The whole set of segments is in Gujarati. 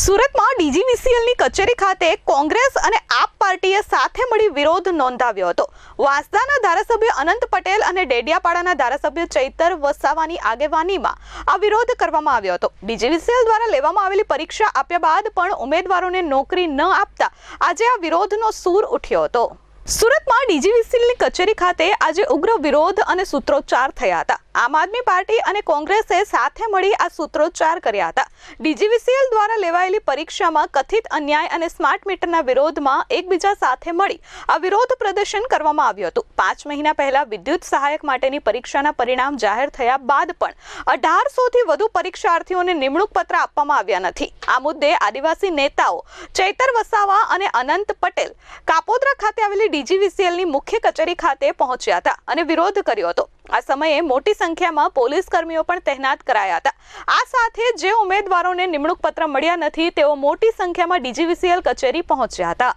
સુરતમાં ડીજીવીસીએલની કચેરી ખાતે કોંગ્રેસ અને આપ પાર્ટીએ સાથે મળી વિરોધ નોંધાવ્યો હતો. વાંસદાના ધારાસભ્ય અનંત પટેલ અને ડેડિયાપાડાના ધારાસભ્ય ચૈતર વસાવાની આગેવાનીમાં આ વિરોધ કરવામાં આવ્યો હતો. ડીજીવીસીએલ દ્વારા લેવામાં આવેલી પરીક્ષા આપ્યા બાદ પણ ઉમેદવારોને નોકરી ન આપતા આજે આ વિરોધનો સૂર ઉઠ્યો હતો. સુરતમાં ડીજીવીસીએલની કચેરી ખાતે આજે ઉગ્ર વિરોધ અને સૂત્રોચ્ચાર થયા હતા. આમ આદમી પાર્ટી અને કોંગ્રેસે સાથે મળી આ સૂત્રોચ્ચાર કર્યા હતા. ડીજીવીસીએલ દ્વારા લેવાયેલી પરીક્ષામાં કથિત અન્યાય અને સ્માર્ટ મીટરના વિરોધમાં એકબીજા સાથે મળી આ વિરોધ પ્રદર્શન કરવામાં આવ્યું હતું. પાંચ મહિના પહેલા વિદ્યુત સહાયક માટેની પરીક્ષાના પરિણામ જાહેર થયા બાદ પણ અઢારસોથી વધુ પરીક્ષાર્થીઓને નિમણૂક પત્ર આપવામાં આવ્યા નથી. આ મુદ્દે આદિવાસી નેતાઓ ચૈતર વસાવા અને અનંત પટેલ કાપોદ્રા ખાતે આવેલી ડીજીવીસીએલની મુખ્ય કચેરી ખાતે પહોંચ્યા હતા અને વિરોધ કર્યો હતો. આ સમયે મોટી સંખ્યામાં પોલીસ કર્મીઓ પણ તહેનાત કરાયા હતા. આ સાથે જે ઉમેદવારોને નિમણૂક પત્ર મળ્યા નથી, તેઓ મોટી સંખ્યામાં ડીજીવીસીએલ કચેરી પહોંચ્યા હતા.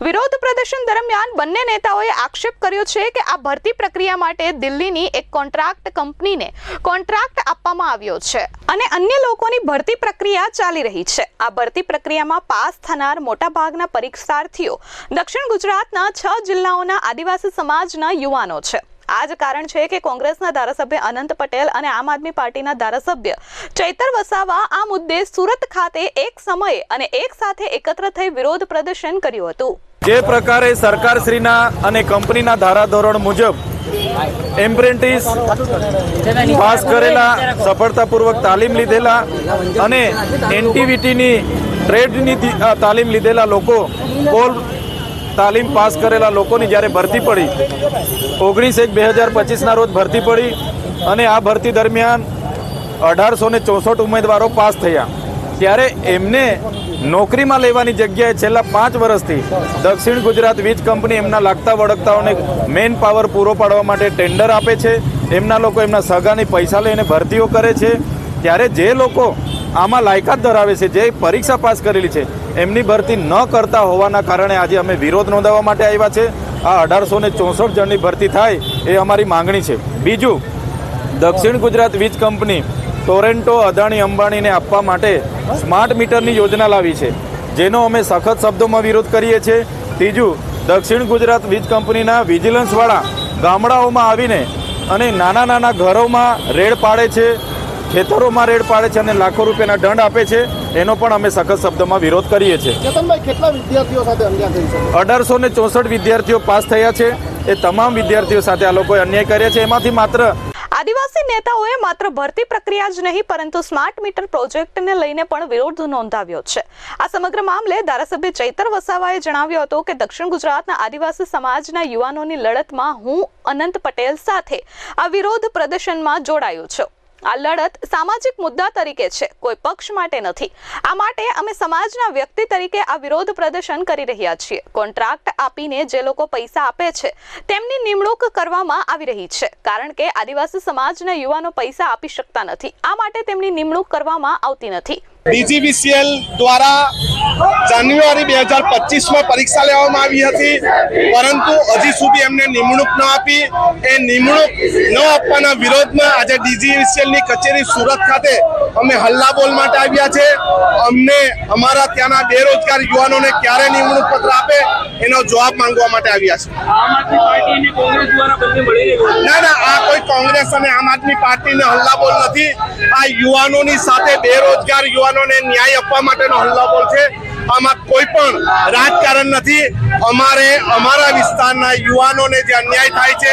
વિરોધ પ્રદર્શન દરમિયાન બંને નેતાઓએ આક્ષેપ કર્યો છે કે આ ભરતી પ્રક્રિયા માટે દિલ્હીની એક કોન્ટ્રાક્ટ કંપનીને કોન્ટ્રાક્ટ આપવામાં આવ્યો છે અને અન્ય લોકોની ભરતી પ્રક્રિયા ચાલી રહી છે. આ ભરતી પ્રક્રિયામાં પાસ થનાર મોટાભાગના પરીક્ષાર્થીઓ દક્ષિણ ગુજરાતના છ જિલ્લાઓના આદિવાસી સમાજના યુવાનો છે. આ જ કારણ છે કે કોંગ્રેસના ધારાસભ્ય અનંત પટેલ અને આમ આદમી પાર્ટીના ધારાસભ્ય ચૈતર વસાવા આ મુદ્દે સુરત ખાતે એક સમયે અને એક સાથે એકત્ર થઈ વિરોધ પ્રદર્શન કર્યું હતું. જે પ્રકારે સરકારશ્રીના અને કંપનીના ધારાધોરણ મુજબ એમ્પ્રેન્ટિસ પાસ કરેલા, સફળતાપૂર્વક તાલીમ લીધેલા અને એનટીવીટીની ટ્રેડની તાલીમ લીધેલા લોકો કોલ તાલીમ પાસ કરેલા લોકોની જ્યારે ભરતી પડી, ઓગણીસ એક બે હજાર પચીસના રોજ ભરતી પડી અને આ ભરતી દરમિયાન અઢારસો ને ચોસઠ ઉમેદવારો પાસ થયા. ત્યારે એમને નોકરીમાં લેવાની જગ્યાએ છેલ્લા પાંચ વર્ષથી દક્ષિણ ગુજરાત વીજ કંપની એમના લાગતા વળગતાઓને મેન પાવર પૂરો પાડવા માટે ટેન્ડર આપે છે. એમના લોકો એમના સગાની પૈસા લઈને ભરતીઓ કરે છે. ત્યારે જે લોકો આમાં લાયકાત ધરાવે છે, જે પરીક્ષા પાસ કરેલી છે. એમની ભરતી ન કરતા હોવાના કારણે આજે અમે વિરોધ નોંધાવવા માટે આવ્યા છે. આ અઢારસો ને ચોસઠ જણની ભરતી થાય એ અમારી માંગણી છે. બીજું, દક્ષિણ ગુજરાત વીજ કંપની ટોરેન્ટો, અદાણી, અંબાણીને આપવા માટે સ્માર્ટ મીટરની યોજના લાવી છે, જેનો અમે સખત શબ્દોમાં વિરોધ કરીએ છીએ. ત્રીજું, દક્ષિણ ગુજરાત વીજ કંપનીના વિજિલન્સવાળા ગામડાઓમાં આવીને અને નાના નાના ઘરોમાં રેડ પાડે છે. ખેતરોમાં રેડ પાડે છે અને લાખો રૂપિયાના દંડ આપે છે. એનો પણ અમે સખત શબ્દોમાં વિરોધ કરીએ છીએ. ચેતનભાઈ કેટલા વિદ્યાર્થીઓ સાથે અઢારસો ને ચોસઠ વિદ્યાર્થીઓ પાસ થયા છે. એ તમામ વિદ્યાર્થીઓ સાથે આ લોકોએ અન્યાય કર્યા છે. એમાંથી માત્ર આદિવાસી નેતાઓએ માત્ર ભરતી પ્રક્રિયા જ નહીં પરંતુ સ્માર્ટ મીટર પ્રોજેક્ટને લઈને પણ વિરોધ નોંધાવ્યો છે. આ સમગ્ર મામલે ધારાસભ્ય ચૈતર વસાવાએ જણાવ્યું હતું કે દક્ષિણ ગુજરાતના આદિવાસી સમાજના યુવાનોની લડતમાં હું અનંત પટેલ સાથે આ વિરોધ પ્રદર્શનમાં જોડાયો છું. આ લડત સામાજિક મુદ્દા તરીકે છે, કોઈ પક્ષ માટે નથી. આ માટે અમે સમાજના વ્યક્તિ તરીકે આ વિરોધ પ્રદર્શન કરી રહ્યા છીએ. કોન્ટ્રાક્ટ આપીને જે લોકો પૈસા આપે છે, તેમની નિમણૂક કરવામાં આવી રહી છે, કારણ કે આદિવાસી સમાજના યુવાનો પૈસા આપી શકતા નથી. આ માટે તેમની નિમણૂક કરવામાં આવતી નથી. ડીજીવીસીએલ દ્વારા જાન્યુઆરી બે હજાર પચીસમાં પરીક્ષા લેવામાં આવી હતી. પરંતુ હજી સુધી એમને નિમણૂક ન આપી. એ નિમણૂક ન આપવાના વિરોધમાં આજે ડીજીવીસીએલની કચેરી સુરત ખાતે અમે હલ્લાબોલ માટે આવ્યા છે. અમને અમારા ત્યાંના બેરોજગાર યુવાનોને ક્યારે નિમણૂક પત્ર આપે એનો જવાબ માંગવા માટે આવ્યા છે. ના ના આ કોઈ કોંગ્રેસ અને આમ આદમી પાર્ટીને હલ્લાબોલ નથી. આ યુવાનોની સાથે બેરોજગાર યુવાનોને ન્યાય આપવા માટેનો હલ્લાબોલ છે. આમાં કોઈ પણ રાજકારણ નથી. અમારે અમારા વિસ્તારના યુવાનોને જે અન્યાય થાય છે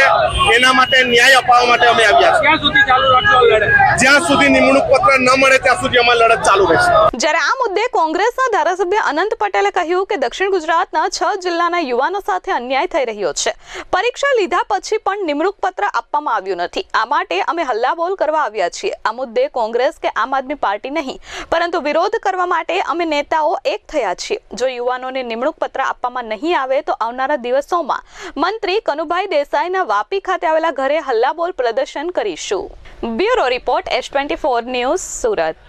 એના માટે ન્યાય અપાવવા માટે અમે આવ્યા છીએ. જ્યાં સુધી નિમણૂક પત્ર ન મળે ત્યાં સુધી અમારી લડત ચાલુ રહેશે. જ્યારે આ મુદ્દે કોંગ્રેસના ધારાસભ્ય અનંત પટેલે કહ્યું કે દક્ષિણ ગુજરાતના છ જિલ્લાના યુવાનો સાથે અન્યાય થઈ રહ્યો છે. પરીક્ષા લીધા પછી પણ નિમણૂક પત્ર આપવામાં આવ્યું નથી. આ માટે અમે હલ્લાબોલ કરવા આવ્યા છીએ. આ મુદ્દે કોંગ્રેસ કે આમ આદમી પાર્ટી નહીં પરંતુ વિરોધ કરવા માટે અમે નેતાઓ એક થયા છીએ જો યુવાનોને નિમણૂક પત્ર આપવામાં નહીં આવે તો આવનારા દિવસોમાં મંત્રી કનુભાઈ દેસાઈના વાપી ખાતે આવેલા ઘરે હલ્લાબોલ પ્રદર્શન કરીશું. Bureau report, S twenty four news, Surat.